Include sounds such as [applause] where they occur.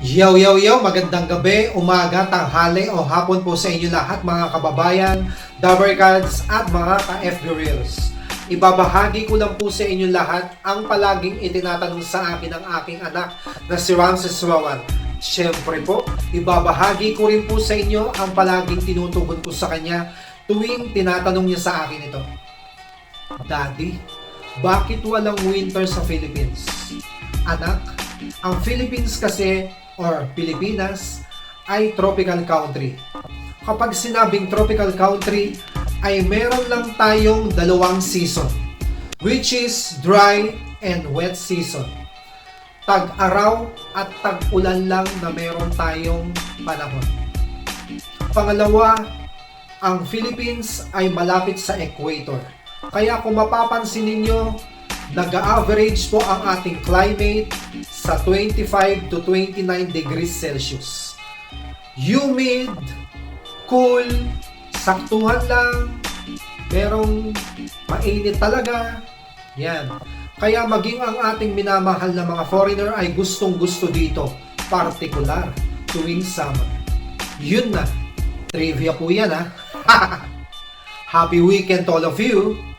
Yo, yo, yo! Magandang gabi, umaga, tanghali o hapon po sa inyo lahat mga kababayan, Dabarkads at mga ka-FB Reels. Ibabahagi ko lang po sa inyo lahat ang palaging itinatanong sa akin ng aking anak na si Ramses Rawan. Siyempre po, ibabahagi ko rin po sa inyo ang palaging tinutugon ko sa kanya tuwing tinatanong niya sa akin ito. Daddy, bakit walang winter sa Philippines? Anak, ang Philippines kasi or Pilipinas ay tropical country. Kapag sinabing tropical country, ay meron lang tayong dalawang season, which is dry and wet season. Tag-araw at tag-ulan lang na meron tayong panahon. Pangalawa, ang Philippines ay malapit sa equator. Kaya kung mapapansin ninyo, nag-average po ang ating climate sa 25 to 29 degrees Celsius. Humid, cool, saktuhan lang, merong mainit talaga. Yan. Kaya maging ang ating minamahal na mga foreigner ay gustong gusto dito, partikular tuwing summer. Yun na. Trivia po yan ha. [laughs] Happy weekend to all of you.